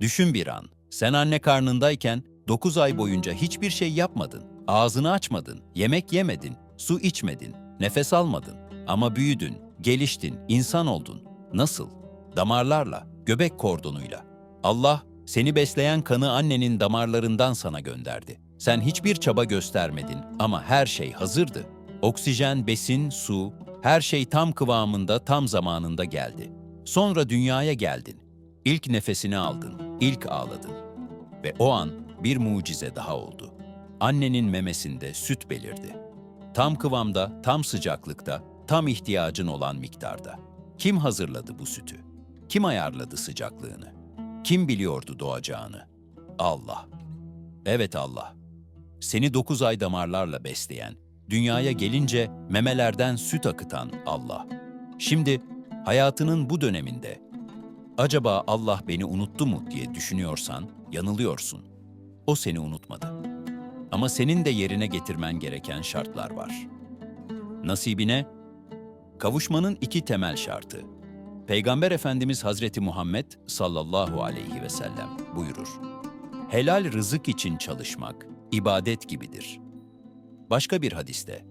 Düşün bir an, sen anne karnındayken 9 ay boyunca hiçbir şey yapmadın. Ağzını açmadın, yemek yemedin, su içmedin, nefes almadın. Ama büyüdün, geliştin, insan oldun. Nasıl? Damarlarla, göbek kordonuyla. Allah seni besleyen kanı annenin damarlarından sana gönderdi. Sen hiçbir çaba göstermedin ama her şey hazırdı. Oksijen, besin, su, her şey tam kıvamında, tam zamanında geldi. Sonra dünyaya geldin. İlk nefesini aldın, ilk ağladın. Ve o an bir mucize daha oldu. Annenin memesinde süt belirdi. Tam kıvamda, tam sıcaklıkta, tam ihtiyacın olan miktarda. Kim hazırladı bu sütü? Kim ayarladı sıcaklığını? Kim biliyordu doğacağını? Allah. Evet Allah. Seni dokuz ay damarlarla besleyen, dünyaya gelince memelerden süt akıtan Allah. Şimdi hayatının bu döneminde acaba Allah beni unuttu mu diye düşünüyorsan yanılıyorsun. O seni unutmadı. Ama senin de yerine getirmen gereken şartlar var. Nasibine kavuşmanın iki temel şartı. Peygamber Efendimiz Hazreti Muhammed sallallahu aleyhi ve sellem buyurur. Helal rızık için çalışmak ibadet gibidir. Başka bir hadiste,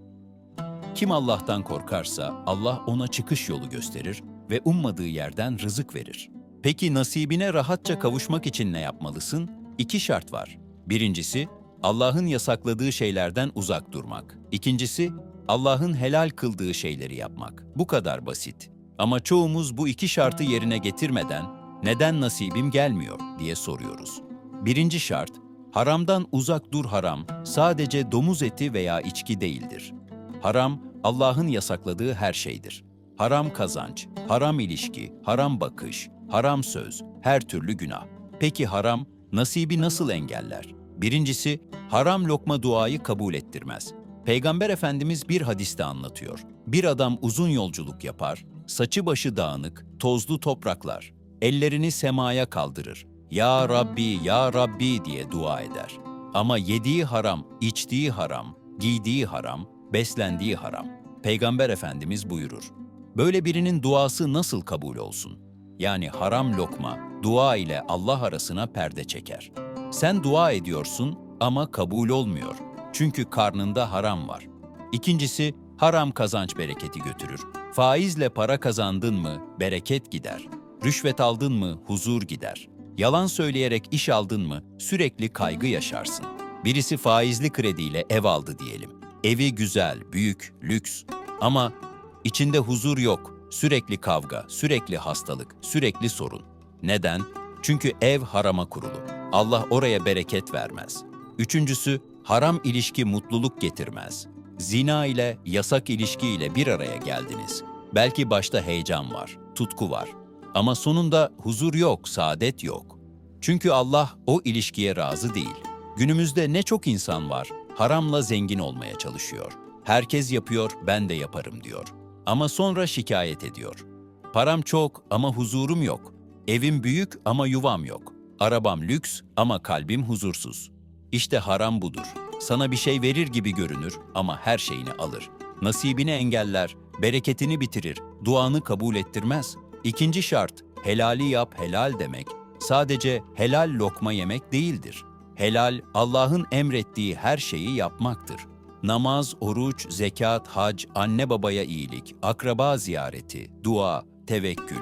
kim Allah'tan korkarsa Allah ona çıkış yolu gösterir ve ummadığı yerden rızık verir. Peki nasibine rahatça kavuşmak için ne yapmalısın? İki şart var. Birincisi, Allah'ın yasakladığı şeylerden uzak durmak. İkincisi, Allah'ın helal kıldığı şeyleri yapmak. Bu kadar basit. Ama çoğumuz bu iki şartı yerine getirmeden neden nasibim gelmiyor diye soruyoruz. Birinci şart, haramdan uzak dur haram sadece domuz eti veya içki değildir. Haram, Allah'ın yasakladığı her şeydir. Haram kazanç, haram ilişki, haram bakış, haram söz, her türlü günah. Peki haram, nasibi nasıl engeller? Birincisi, haram lokma duayı kabul ettirmez. Peygamber Efendimiz bir hadiste anlatıyor. Bir adam uzun yolculuk yapar, saçı başı dağınık, tozlu topraklar, ellerini semaya kaldırır. Ya Rabbi, Ya Rabbi diye dua eder. Ama yediği haram, içtiği haram, giydiği haram, beslendiği haram. Peygamber Efendimiz buyurur. Böyle birinin duası nasıl kabul olsun? Yani haram lokma, dua ile Allah arasına perde çeker. Sen dua ediyorsun ama kabul olmuyor. Çünkü karnında haram var. İkincisi, haram kazanç bereketi götürür. Faizle para kazandın mı, bereket gider. Rüşvet aldın mı, huzur gider. Yalan söyleyerek iş aldın mı, sürekli kaygı yaşarsın. Birisi faizli krediyle ev aldı diyelim. Evi güzel, büyük, lüks. Ama içinde huzur yok. Sürekli kavga, sürekli hastalık, sürekli sorun. Neden? Çünkü ev harama kurulu. Allah oraya bereket vermez. Üçüncüsü, haram ilişki mutluluk getirmez. Zina ile, yasak ilişki ile bir araya geldiniz. Belki başta heyecan var, tutku var. Ama sonunda huzur yok, saadet yok. Çünkü Allah o ilişkiye razı değil. Günümüzde ne çok insan var, haramla zengin olmaya çalışıyor. Herkes yapıyor, ben de yaparım diyor. Ama sonra şikayet ediyor. Param çok ama huzurum yok. Evim büyük ama yuvam yok. Arabam lüks ama kalbim huzursuz. İşte haram budur. Sana bir şey verir gibi görünür ama her şeyini alır. Nasibini engeller, bereketini bitirir, duanı kabul ettirmez. İkinci şart, helali yap helal demek, sadece helal lokma yemek değildir. Helal, Allah'ın emrettiği her şeyi yapmaktır. Namaz, oruç, zekat, hac, anne babaya iyilik, akraba ziyareti, dua, tevekkül.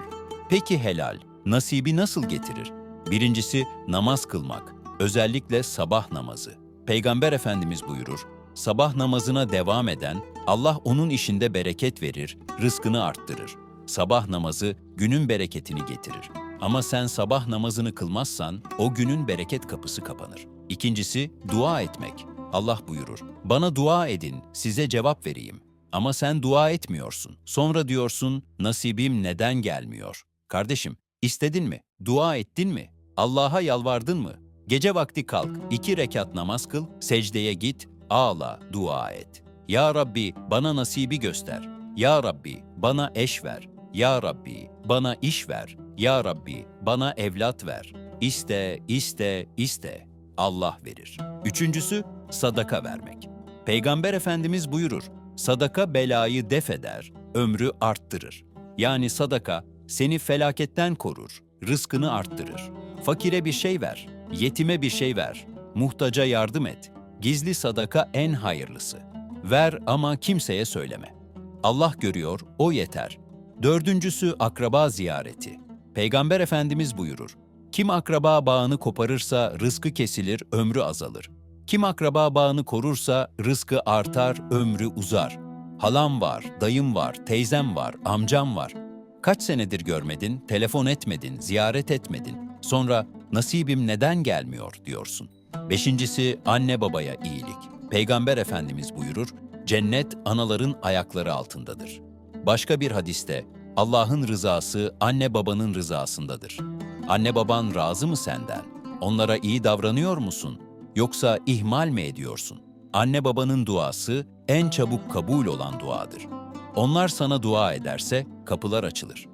Peki helal, nasibi nasıl getirir? Birincisi namaz kılmak, özellikle sabah namazı. Peygamber Efendimiz buyurur, sabah namazına devam eden Allah onun işinde bereket verir, rızkını arttırır. Sabah namazı günün bereketini getirir. Ama sen sabah namazını kılmazsan o günün bereket kapısı kapanır. İkincisi dua etmek. Allah buyurur, bana dua edin, size cevap vereyim. Ama sen dua etmiyorsun. Sonra diyorsun, nasibim neden gelmiyor? Kardeşim, istedin mi? Dua ettin mi? Allah'a yalvardın mı? Gece vakti kalk, iki rekat namaz kıl, secdeye git, ağla, dua et. Ya Rabbi bana nasibi göster. Ya Rabbi bana eş ver. Ya Rabbi bana iş ver. Ya Rabbi bana evlat ver. İste, iste, iste. Allah verir. Üçüncüsü sadaka vermek. Peygamber Efendimiz buyurur, sadaka belayı def eder, ömrü arttırır. Yani sadaka seni felaketten korur, rızkını arttırır. Fakire bir şey ver, yetime bir şey ver, muhtaca yardım et. Gizli sadaka en hayırlısı. Ver ama kimseye söyleme. Allah görüyor, o yeter. Dördüncüsü akraba ziyareti. Peygamber Efendimiz buyurur. Kim akraba bağını koparırsa rızkı kesilir, ömrü azalır. Kim akraba bağını korursa rızkı artar, ömrü uzar. Halam var, dayım var, teyzem var, amcam var. Kaç senedir görmedin, telefon etmedin, ziyaret etmedin. Sonra nasibim neden gelmiyor diyorsun. Beşincisi anne babaya iyilik. Peygamber Efendimiz buyurur, cennet anaların ayakları altındadır. Başka bir hadiste Allah'ın rızası anne babanın rızasındadır. Anne baban razı mı senden? Onlara iyi davranıyor musun? Yoksa ihmal mi ediyorsun? Anne babanın duası en çabuk kabul olan duadır. Onlar sana dua ederse kapılar açılır.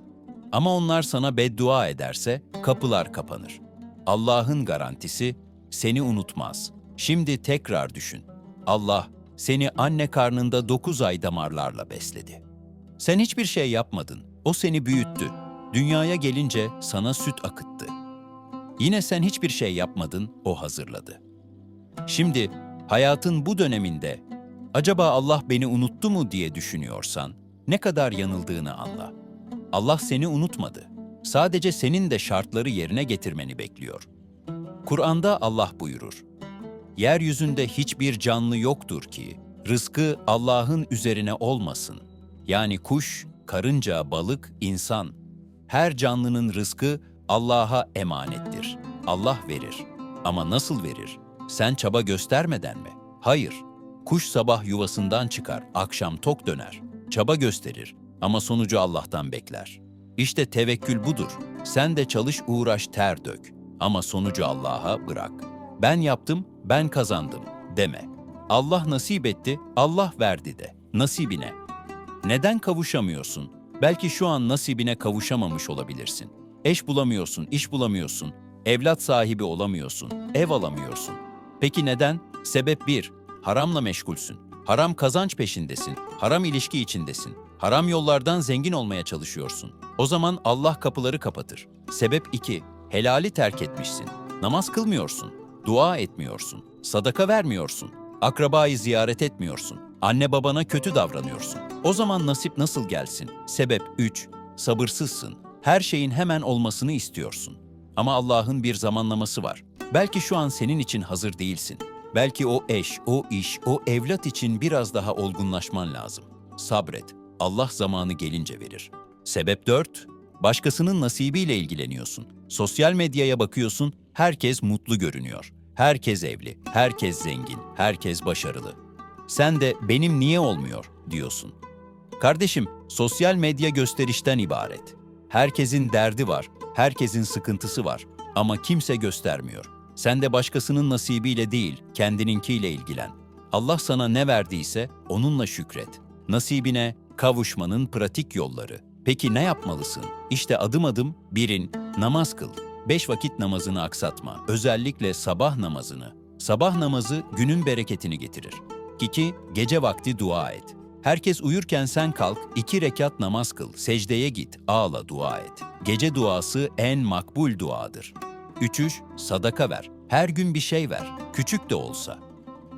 Ama onlar sana beddua ederse kapılar kapanır. Allah'ın garantisi seni unutmaz. Şimdi tekrar düşün. Allah seni anne karnında dokuz ay damarlarla besledi. Sen hiçbir şey yapmadın. O seni büyüttü. Dünyaya gelince sana süt akıttı. Yine sen hiçbir şey yapmadın, o hazırladı. Şimdi hayatın bu döneminde acaba Allah beni unuttu mu diye düşünüyorsan ne kadar yanıldığını anla. Allah seni unutmadı. Sadece senin de şartları yerine getirmeni bekliyor. Kur'an'da Allah buyurur. Yeryüzünde hiçbir canlı yoktur ki rızkı Allah'ın üzerine olmasın. Yani kuş, karınca, balık, insan. Her canlının rızkı Allah'a emanettir. Allah verir. Ama nasıl verir? Sen çaba göstermeden mi? Hayır. Kuş sabah yuvasından çıkar, akşam tok döner. Çaba gösterir ama sonucu Allah'tan bekler. İşte tevekkül budur. Sen de çalış, uğraş, ter dök ama sonucu Allah'a bırak. Ben yaptım, ben kazandım deme. Allah nasip etti, Allah verdi de. Nasibine. Neden kavuşamıyorsun? Belki şu an nasibine kavuşamamış olabilirsin. Eş bulamıyorsun, iş bulamıyorsun, evlat sahibi olamıyorsun, ev alamıyorsun. Peki neden? Sebep bir, haramla meşgulsün. Haram kazanç peşindesin, haram ilişki içindesin. Haram yollardan zengin olmaya çalışıyorsun. O zaman Allah kapıları kapatır. Sebep 2. Helali terk etmişsin. Namaz kılmıyorsun. Dua etmiyorsun. Sadaka vermiyorsun. Akrabayı ziyaret etmiyorsun. Anne babana kötü davranıyorsun. O zaman nasip nasıl gelsin? Sebep 3. Sabırsızsın. Her şeyin hemen olmasını istiyorsun. Ama Allah'ın bir zamanlaması var. Belki şu an senin için hazır değilsin. Belki o eş, o iş, o evlat için biraz daha olgunlaşman lazım. Sabret. Allah zamanı gelince verir. Sebep 4. Başkasının nasibiyle ilgileniyorsun. Sosyal medyaya bakıyorsun, herkes mutlu görünüyor. Herkes evli, herkes zengin, herkes başarılı. Sen de benim niye olmuyor diyorsun. Kardeşim, sosyal medya gösterişten ibaret. Herkesin derdi var, herkesin sıkıntısı var ama kimse göstermiyor. Sen de başkasının nasibiyle değil, kendininkiyle ilgilen. Allah sana ne verdiyse onunla şükret. Nasibine kavuşmanın pratik yolları. Peki ne yapmalısın? İşte adım adım birin, namaz kıl. Beş vakit namazını aksatma. Özellikle sabah namazını. Sabah namazı günün bereketini getirir. 2. Gece vakti dua et. Herkes uyurken sen kalk, iki rekat namaz kıl, secdeye git, ağla, dua et. Gece duası en makbul duadır. 3. Sadaka ver. Her gün bir şey ver, küçük de olsa.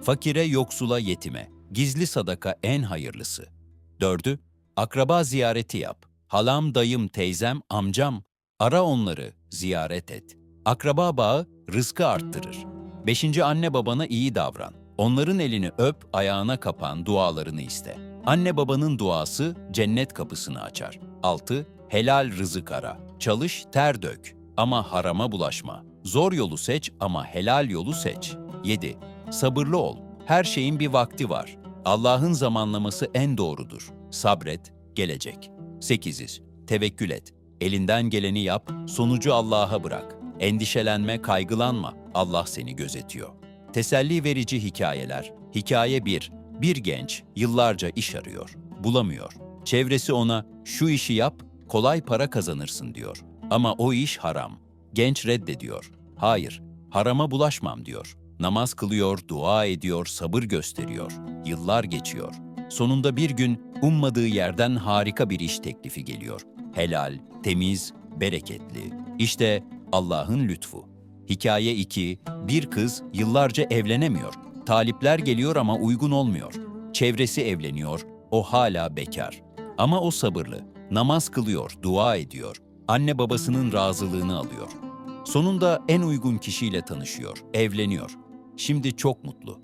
Fakire, yoksula, yetime. Gizli sadaka en hayırlısı. Dördü, akraba ziyareti yap. Halam, dayım, teyzem, amcam. Ara onları, ziyaret et. Akraba bağı rızkı arttırır. Beşinci anne babana iyi davran. Onların elini öp, ayağına kapan, dualarını iste. Anne babanın duası cennet kapısını açar. 6. Helal rızık ara. Çalış, ter dök ama harama bulaşma. Zor yolu seç ama helal yolu seç. 7. Sabırlı ol. Her şeyin bir vakti var. Allah'ın zamanlaması en doğrudur. Sabret, gelecek. 8. Tevekkül et. Elinden geleni yap, sonucu Allah'a bırak. Endişelenme, kaygılanma. Allah seni gözetiyor. Teselli verici hikayeler. Hikaye 1. Bir genç yıllarca iş arıyor, bulamıyor. Çevresi ona şu işi yap, kolay para kazanırsın diyor. Ama o iş haram. Genç reddediyor. Hayır, harama bulaşmam diyor. Namaz kılıyor, dua ediyor, sabır gösteriyor. Yıllar geçiyor. Sonunda bir gün ummadığı yerden harika bir iş teklifi geliyor. Helal, temiz, bereketli. İşte Allah'ın lütfu. Hikaye 2. Bir kız yıllarca evlenemiyor. Talipler geliyor ama uygun olmuyor. Çevresi evleniyor, o hala bekar. Ama o sabırlı. Namaz kılıyor, dua ediyor. Anne babasının razılığını alıyor. Sonunda en uygun kişiyle tanışıyor, evleniyor. Şimdi çok mutlu.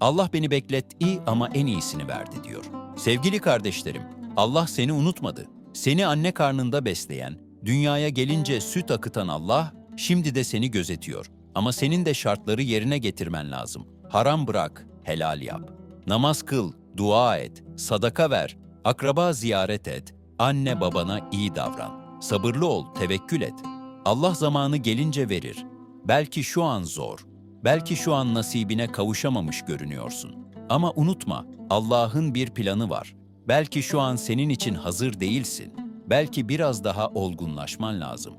Allah beni bekletti ama en iyisini verdi diyor. Sevgili kardeşlerim, Allah seni unutmadı. Seni anne karnında besleyen, dünyaya gelince süt akıtan Allah, şimdi de seni gözetiyor. Ama senin de şartları yerine getirmen lazım. Haram bırak, helal yap. Namaz kıl, dua et, sadaka ver, akraba ziyaret et, anne babana iyi davran. Sabırlı ol, tevekkül et. Allah zamanı gelince verir. Belki şu an zor, belki şu an nasibine kavuşamamış görünüyorsun. Ama unutma, Allah'ın bir planı var. Belki şu an senin için hazır değilsin. Belki biraz daha olgunlaşman lazım.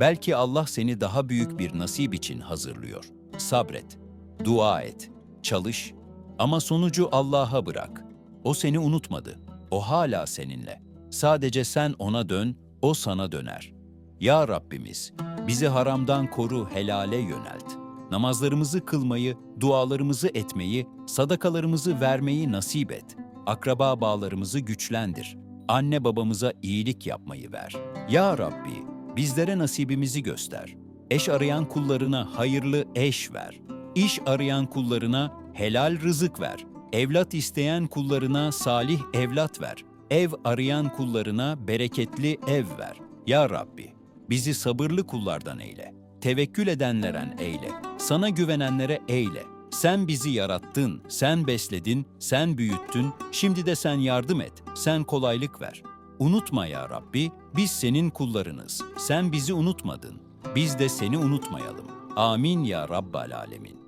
Belki Allah seni daha büyük bir nasip için hazırlıyor. Sabret, dua et, çalış ama sonucu Allah'a bırak. O seni unutmadı. O hala seninle. Sadece sen ona dön, o sana döner. Ya Rabbimiz, bizi haramdan koru, helale yönelt. Namazlarımızı kılmayı, dualarımızı etmeyi, sadakalarımızı vermeyi nasip et. Akraba bağlarımızı güçlendir. Anne babamıza iyilik yapmayı ver. Ya Rabbi, bizlere nasibimizi göster. Eş arayan kullarına hayırlı eş ver. İş arayan kullarına helal rızık ver. Evlat isteyen kullarına salih evlat ver. Ev arayan kullarına bereketli ev ver. Ya Rabbi, bizi sabırlı kullardan eyle. Tevekkül edenleren eyle. Sana güvenenlere eyle. Sen bizi yarattın, sen besledin, sen büyüttün, şimdi de sen yardım et, sen kolaylık ver. Unutma ya Rabbi, biz senin kullarınız. Sen bizi unutmadın. Biz de seni unutmayalım. Amin ya Rabbal Alemin.